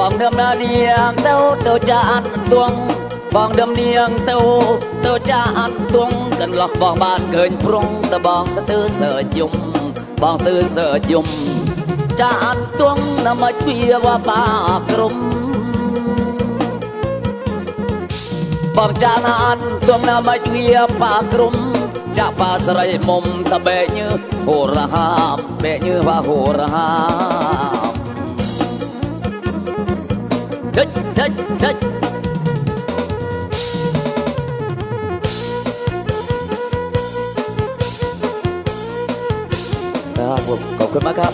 bong đâm na điang tâu tâu cha ăn tuông bong đâm điang tâu tâu cha ăn tuông cần lọc bong ban khơi prong tờ bong sẽ tư sợ dùng bong tư sợ dùng ចាអត់ទងណាមកវាវបាក្រុមបងចាណាអត់ទងណាមកវាបាក្រុមចាបាស្រីមុំតបែញើហូរហាមបែញើវ៉ាហូរហា មជិចជិចជិចครับผมขอบคุณมากครับ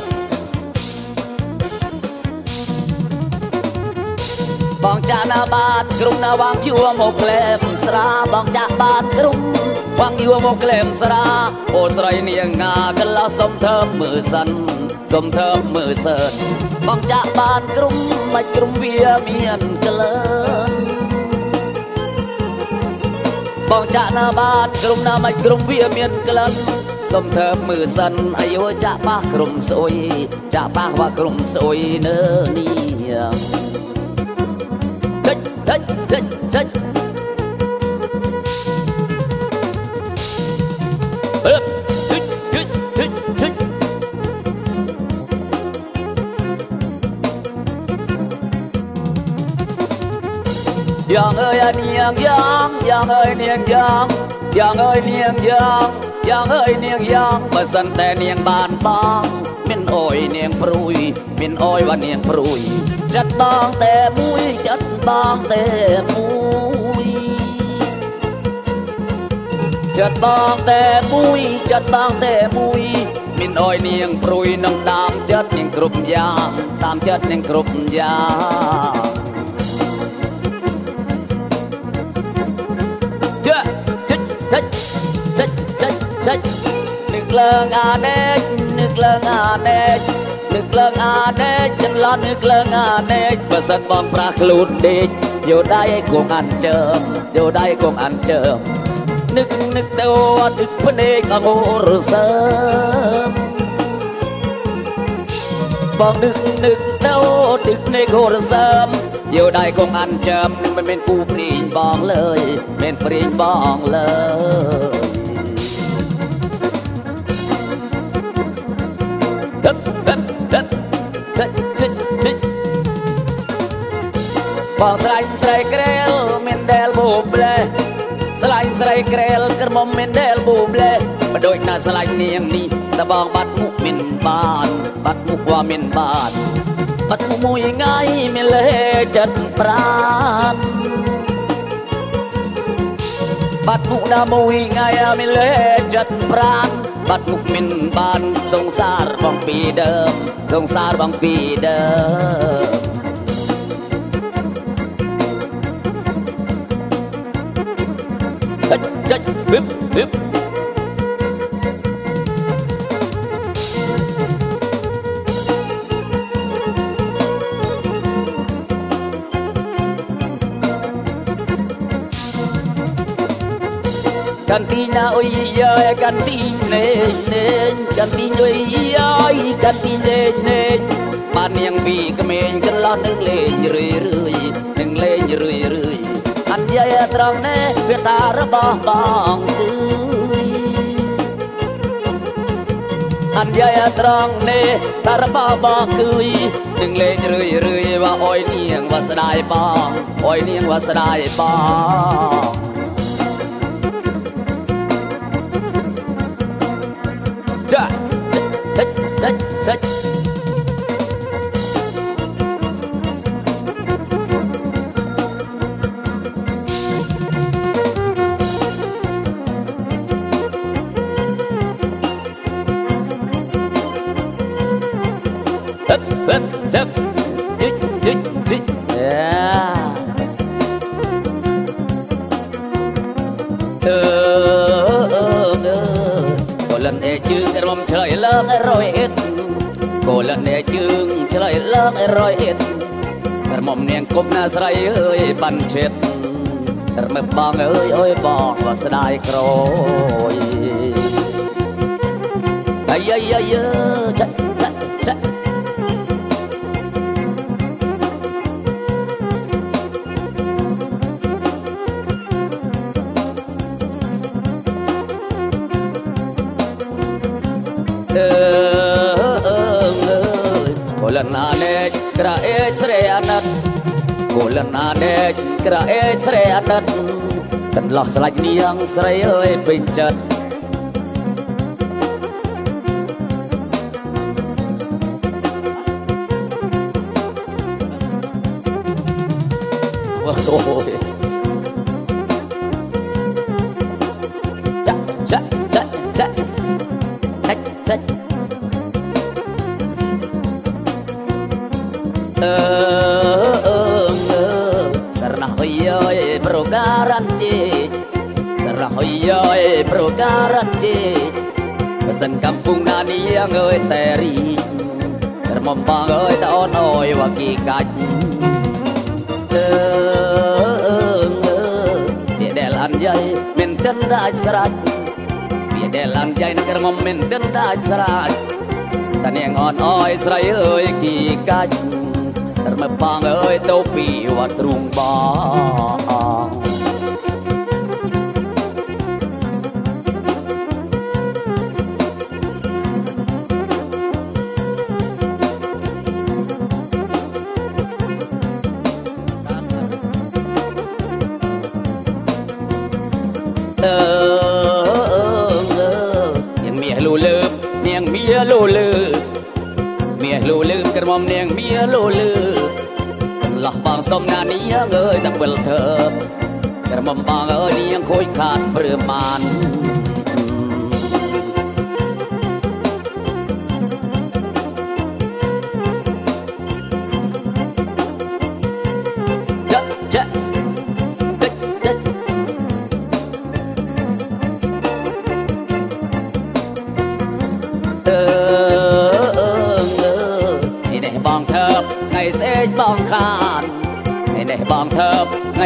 បងចាណាបាទក្រុងណាវាងយួរមកក្លែមស្រាបងចាបាទក្រុងវាងយួរមកក្លែមស្រាអូស្រីនាងងាកន្លោះសុំធើបមើលសិន សុំធើបមើលសិនបងចាបាទក្រុងមិនក្រុងវាមានក្លឿនបងចាណាបាទក្រុងណាមិនក្រុងវាមានក្លិនសុំធើបមើលសិនអាយុចាប៉ះក្រុងស្អុយចាប៉ះว่าក្រុងស្អុយនៅនេះ ơi anh niềng giang Giang ơi niềng giang Giang ơi niềng giang Giang ơi niềng giang Bà dân tè niềng bàn bang Min ôi niềng pruy Min ôi và niềng pruy ចិត្តបងតែមួយចិត្តបងតែមួយចិត្តបងតែមួយចិត្តបងតែមួយមានអយនាងព្រួយនឹងតាមចិត្តនាងគ្រប់យ៉ាងតាមចិត្តនាងគ្រប់យ៉ាង ជិចជិចជិចជិចជិចនឹកឡើងអាណែកនឹកឡើងអាណែកនឹកឡើងអាណែកចិនឡត់នឹកឡើងអាណែកបើសិនបងប្រាស់ខ្លួនដេកយោដៃ ឲ្យគង់អានជើមយោដៃគង់អានជើមនឹកនឹកទៅទឹកភ្នែកអងរសើមបងនឹកនឹកទៅទឹកភ្នែករសើមយោដៃគង់អានជើមនឹងមិនមែនគូព្រីងបងលើយមិនព្រីងបងលើយ đất đất đất đất đất đất បងស្រាញ់ស្រីក្រែលមានដែលបូប្លេស្លាញ់ស្រីក្រែលក្រមុំមានដែលបូប្លេបដូចណាស្លាញ់នាងនេះតបងបាត់មុខមានបានបាត់មុខว่าមានបានបាត់ មុខមួយថ្ងៃមានលេចិត្តប្រានបាត់មុខណាមួយថ្ងៃមានលេចិត្តប្រានបាត់មុខមានបានសងសារបងពីដើមសងសារបងពីដើម Hít, hít, hít, hít. Cantina ơi ơi cantina nên cantina ơi ơi cantina nên បាននាងពីក្មេងកន្លោះនឹងលេងរឿយរឿយនឹងលេងរឿយរឿយអញ្ញៃត្រង់នេះវាតារបស់បងគឺអញ្ញៃត្រង់នេះតារបបគឺនឹងលេងរឿយរឿយว่าអុយនាងវាស្ដាយបងអុយនាងវាស្ដាយបង តិ មុំនាងគុំណាស្រីអើយបានចិត្តរមើបងអើយអើយបងក៏ស្ដាយក្រោយអាយអាយអាយចាចាចាអើអើអើកូលណាណេច ក្រអេស្រីអាណិតកូលណាណេចក្រអេស្រីអាណិតកន្លោះស្លាច់នាងស្រីអើយពេញចិត្តអូយចា nani yang ơi teri Termompang ơi ta on oi waki kaj Ờ, ờ, ờ, Địa đèn ăn dây Mình tên đã srach វាដែលឡើងចៃនឹងក្រមុំមិនដឹងដាច់ស្រាច់តានាងអត់អយស្រីអើយគីកាច់ត្រឹមបងអើយទៅពីវត្តទ្រូងបង លូលើបកន្លោះបងសុំណានាងអើយតែពិលធើបក្រមុំបងអើយនាងខូចខាតព្រឺបាន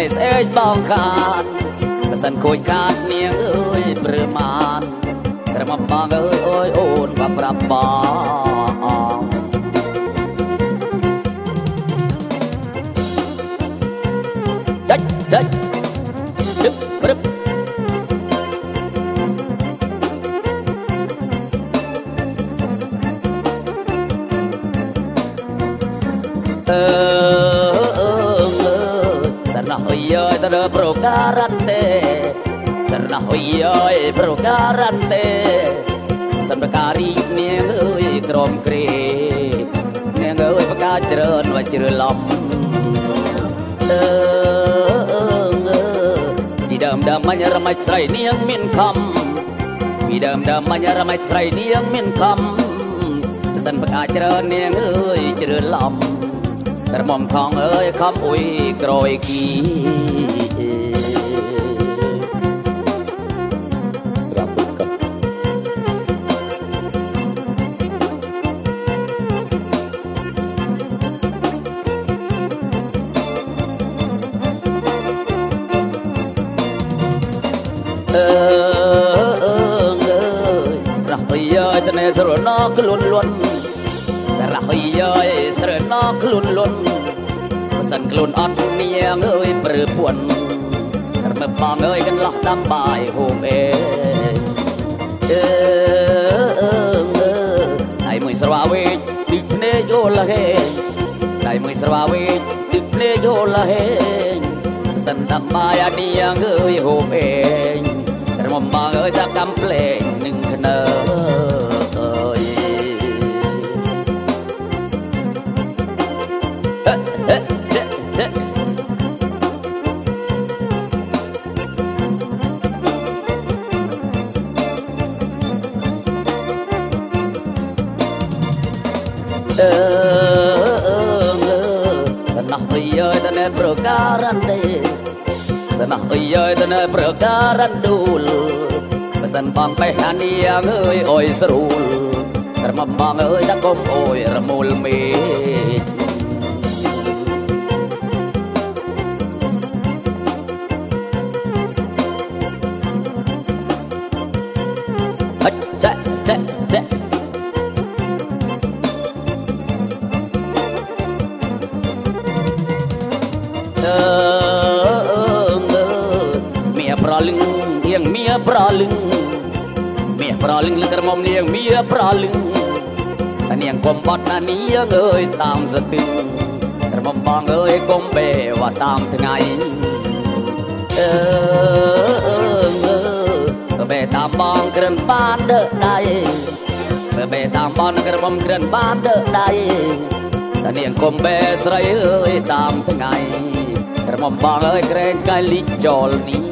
បថ្ងៃស្អែកបងខានបើសិនខូចខាតនាងអើយព្រឺមានក្រមុំបងអើយអូយអូនបាប្រាប់បងចាច់ចាច់ជឹបព្រឹបអឺអឺ សរណហុយអើយតើប្រការ៉ាន់ទេសរណហុយអើយប្រការ៉ាន់ទេសន្តិការីនាងអើយក្រមគ្រីនាងអើយបកាច្រើនវជ្រឡំអឺអឺអឺពីដើមដើមមាញ់រមាច់ស្រីនាងមានខំពីដើមដើមមាញ់រមាច់ស្រីនាងមានខំសិនបកាច្រើននាងអើយជ្រឿឡំ ក្រមុំថងអើយខំអ៊ុយក្រោយគី ពួនមើលបងអើយកន្លោះដាំបាយហូមអេអឺអឺអឺដៃមួយស្រវាវិញទីភ្នែកយោលហេដៃមួយស្រវាវិញទីភ្នែកយោលហេសិនដាំបាយអាឌីអើយហូមអេរមបងអើយតាកំភ្លេងនឹងធ្នើ អឺសណោះអីយើតណែប្រការ៉ាន់ទេសណោះអីយើតណែប្រការ៉ាន់ឌូលបើសិនបងបេះអានីងអើយអុយស្រួលក្រមុំបងអើយតាកុំអុយរមូលមេហិ អើអើមៀប្រលឹងនាងមៀប្រលឹងមៀប្រលឹងលឹងក្រមុំនាងមៀប្រលឹងអានាងកុំបត់ណានាងអើយតាមសតិក្រមុំបងអើយកុំបេវ៉ាតាមថ្ងៃអើអើអើក៏បេតាមបងក្រិនបានដើដៃបើបេតាមបងក្រមុំក្រិនបានដើដៃតានាងកុំបែស្រីអើយតាមថ្ងៃ ក្រមុំបងអើយក្រែងកាយលីកចលនេះ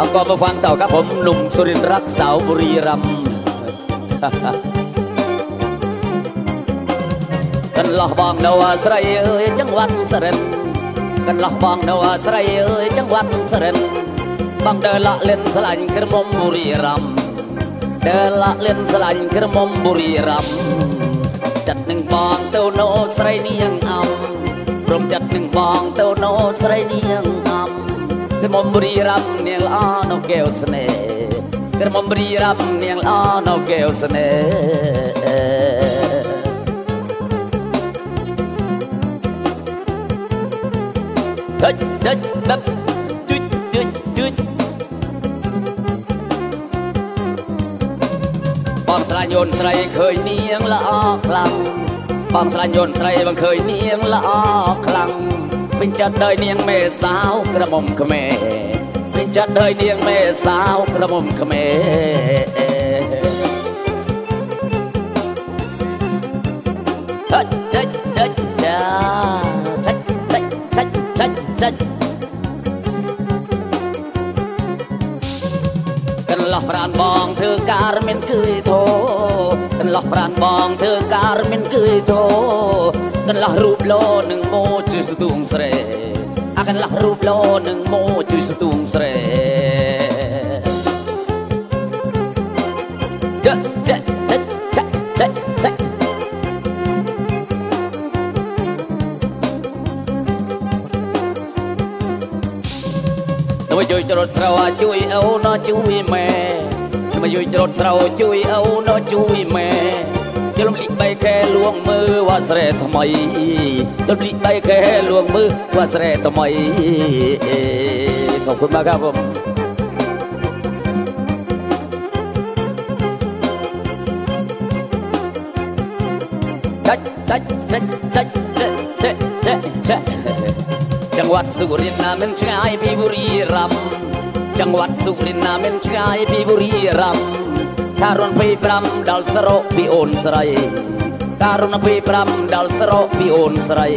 អង្កមកฟังต่อครับผมหนุ่มสุรินทร์รักสาวบุรีรัมย์ กันឡោះបងនៅអាស្រ័យអើយจังหวัดសរិនกันឡោះបងនៅអាស្រ័យអើយจังหวัดសរិនបងដើរលាក់លេនស្លាញ់ក្រមុំបុរីរំ ដើរលាក់លេនស្លាញ់ក្រមុំបុរីរំចាត់នឹងបងទៅណូស្រីនាងអំព្រមចាត់នឹងបងទៅណូស្រីនាងអំក្រមុំបុរីរំនាងល្អនៅកែវស្នេហ៍ក្រមុំបុរីរំនាងល្អនៅកែវស្នេហ៍ដេចដេចដិបជុចជុចជុ បងស្លាញ់យន្តស្រីឃើញនាងល្អខ្លាំងបងស្លាញ់យន្តស្រីបងឃើញនាងល្អខ្លាំងពេញចិត្តដោយនាងមេសាវក្រមុំក្មេពេញចិត្តដោយនាងមេសាវក្រមុំក្មេ ធ្វើការមិនគឺធោកន្លោះប្រានបងធ្វើការមិនគឺធោកន្លោះរូបលោនឹងម៉ូជួយស្ទួងស្រែអាកន្លោះរូបលោនឹងម៉ូជួយស្ទួងស្រែចាចាចាចាចាចាទៅជួយច្រត់ស្រោជួយអូនជួយម៉ែ มายุยจรមកយួយច្រត់ស្រោជួយអូនជួយម៉ែบល់លីបៃខែលួងមើវាស្រែថ្មីយល់លីបៃខែលួងមើវាស្រែทำไมขอบคุณมากครับผมจัดจัดจัดจัดจัดจัดจัดจังหวัดสุรินทร์นั้นช่ายมีบุรีรัมย์ จังหวัดสุรินทร์นาเม่นชายพี่บุรีรัมย์ការរន25ដល់ស្រោពីអូនស្រី ការរន25ដល់ស្រោពីអូនស្រី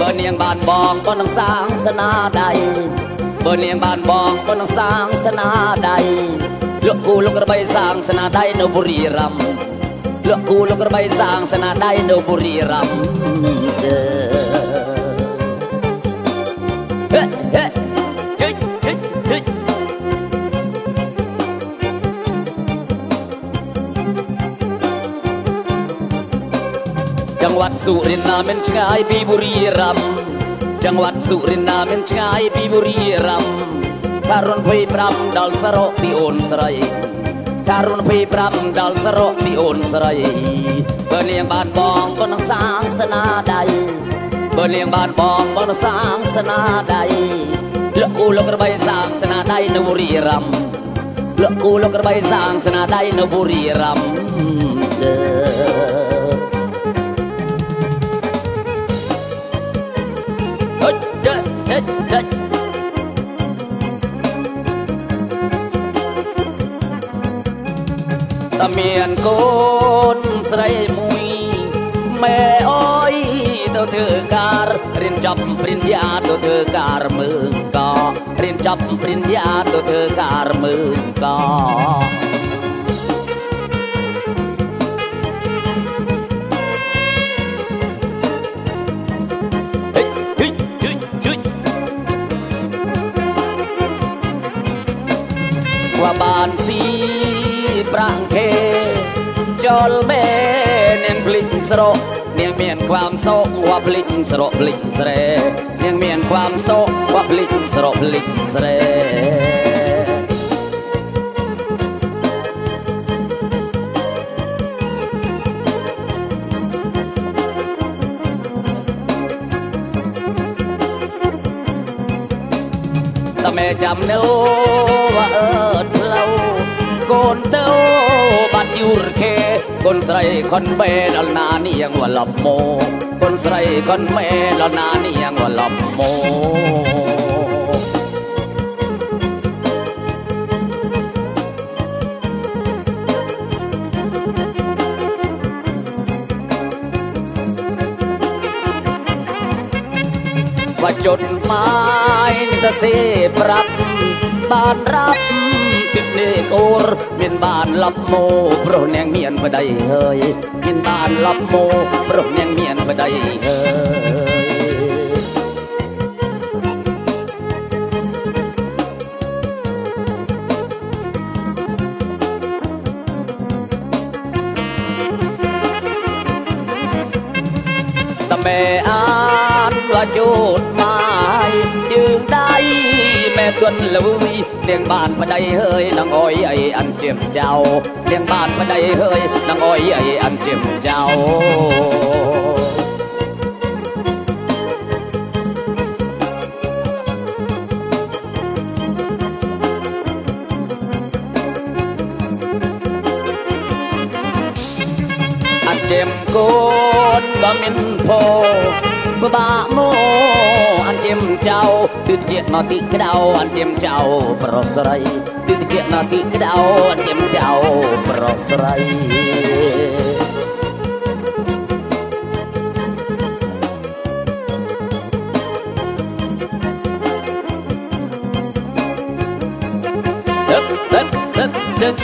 បើនាងបានបងប៉ុននឹងសាងសនាដៃបើនាងបានបងប៉ុននឹងសាងសនាដៃលោកគូលោកក្របីសាងសនាដៃនៅបុរីរាមយលោកគូលោកក្របីសាងសនាដៃនៅបុរីរាមយហេហេហេហេ จังหวัดสุรินทร์นามันឆ្ងាយពីបុរីรัมย์จังหวัดสุรินทร์นามันឆ្ងាយពីបុរីรัมย์ការុន25ដល់សរោពីអូនស្រី ការុណ25ដល់សរកពីអូនស្រីបើនាងបានបងក៏នឹងសាងសនាដៃបើនាងបានបងក៏នឹងសាងសនាដៃលោកគូលោករបីសាងសនា ដៃនៅបុរីรัมย์លោកគូលោកក្របីសាងស្នាដៃនៅបុរីรัมย์ កូនស្រីមួយម៉ែអើយទៅធ្វើការរៀនចប់ព្រិญญาទៅធ្វើការមើងករៀនចប់ព្រិญญาទៅធ្វើការមើងក ហិចហិចហិចហិចว่าบ้านสีปรางเค จอลแม่เนียงพลิงสระเนียงเมียนความโศกว่าพลิงสระพลิงสเรเนียงเมียนความโศกว่าพลิงสระพลิงสเร តែមេចាំនៅว่าអើតផ្លូវកូនទៅបាត់យូរ ಇವ್ರಿಗೆ ಕೊನ್ಸ್ರೈ ಕೊನ್ಮೇಲ ನಾನಿ ಹೆಂಗಲ್ಲಮ್ಮೋ ಕೊನ್ಸ್ರೈ ಕೊನ್ಮೇಲ ನಾನಿ ಹೆಂಗಲ್ಲಮ್ಮೋ ว่าจดหมายจะเสพรับตอนรับ តូរមានបានលប់ម៉ូប្រុសនាងមានប្តីហើយមានបានលប់ម៉ូប្រុសនាងមានប្តីហើយតែអានលាជូត មេទុនលួយនាងបានប្តីហើយនងអុយអីអានជាមចៅនាងបានប្តីហើយនងអុយអីអានជាមចៅអានជាមកូនក៏មានផោបបាក់មកអានជាមចៅ ទិតិជាណតិក្តៅអានជាមចៅប្រុសស្រីទិតិជាណតិក្តៅអានជាមចៅប្រុសស្រី ตึ๊บตึ๊บตึ๊บตึ๊บ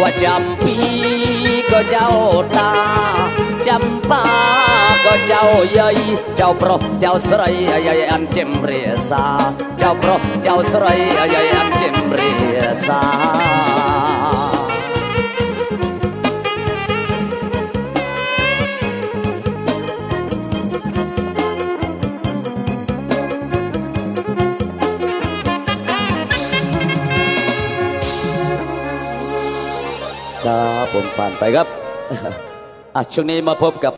ว่าจำปีก็เจ้าตา จำป้าก็เจ้าใหญ่เจ้าปรบเจ้าสไรใหญ่อันเจมเรียสาเจ้าปรบเจ้าสไรใหญ่อันเจมเรียสาครับผมผ่านไปครับ ช่วงนี้มาพบกับ